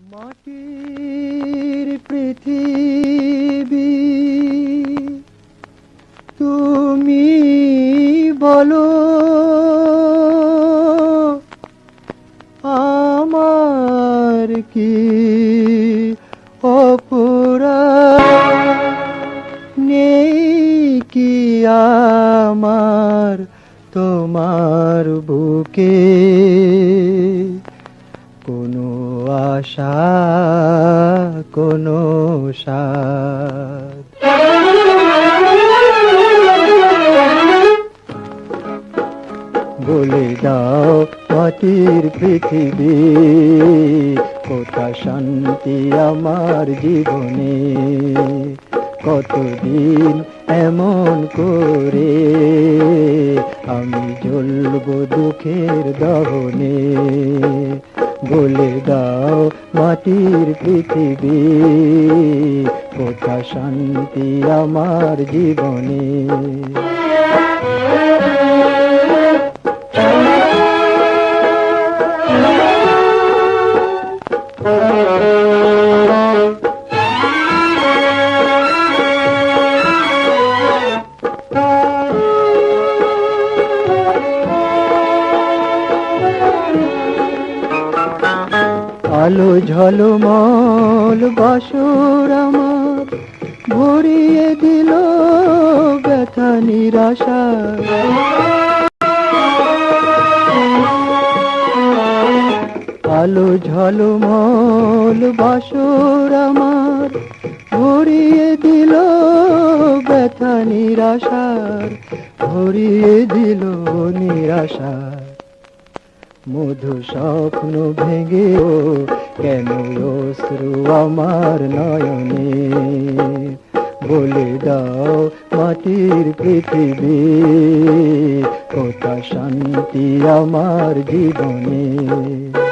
মাটির পৃথিবী। তুমি বলো আমার কি নেই আমার তোমার বুকে? আশা কোনো সাদ মাটির পৃথিবী কোথা শান্তি আমার জীবনে, কতদিন এমন করে আমি জ্বলব দুঃখের দহনে। বলে দাও মাটির পৃথিবী কোথা শান্তি আমার জীবনে। আলো ঝলমল বাসর আমার ভরিয়ে দিল ব্যথা নিরাশা। আলো ঝলমল বাসর আমার ভরিয়ে দিল ব্যথা নিরাশার, ভরিয়ে দিল নিরাশার। মধু স্বপ্ন ভেঙেও কেন অশ্রু আমার নয়নে? বলে দাও মাটির পৃথিবী, কোথা শান্তি আমার জীবনে?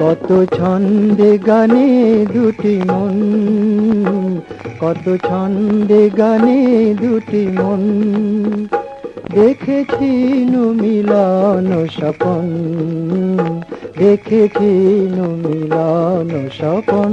কত ছন্দে গানে দুটি মন, কত ছন্দে গানে দুটি মন। দেখেছি নু মিলন স্বপন, দেখেছি নু মিলন স্বপন।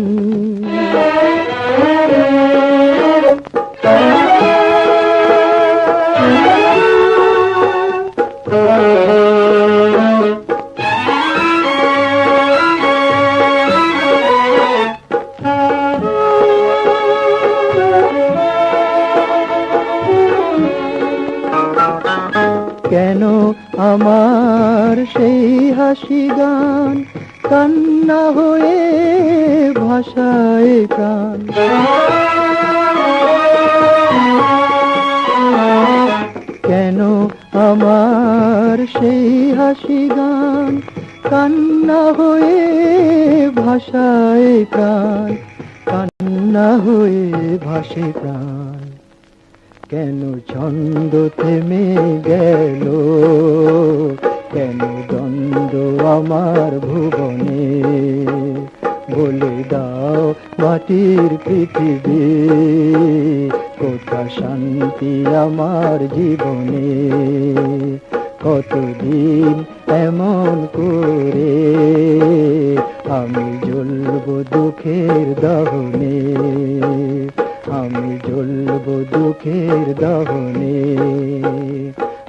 কেন আমার সেই হাসি গান? কান্না হয়ে ভাষায় প্রাণ। কেন আমার সেই হাসি গান? কান্না হয়ে ভাষায় প্রাণ। কান্না হয়ে ভাসে প্রাণ। কেন ছন্দ থেমে গেল? কেন দ্বন্দ্ব আমার ভুবনে? বলে দাও মাটির পৃথিবী, কোথা শান্তি আমার জীবনে? কতদিন এমন করে আমি জ্বলব দুঃখের দহনে? জ্বলব দুঃখের দহনে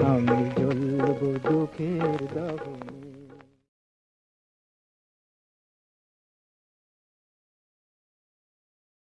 আমি জ্বলব দুঃখের দহনে।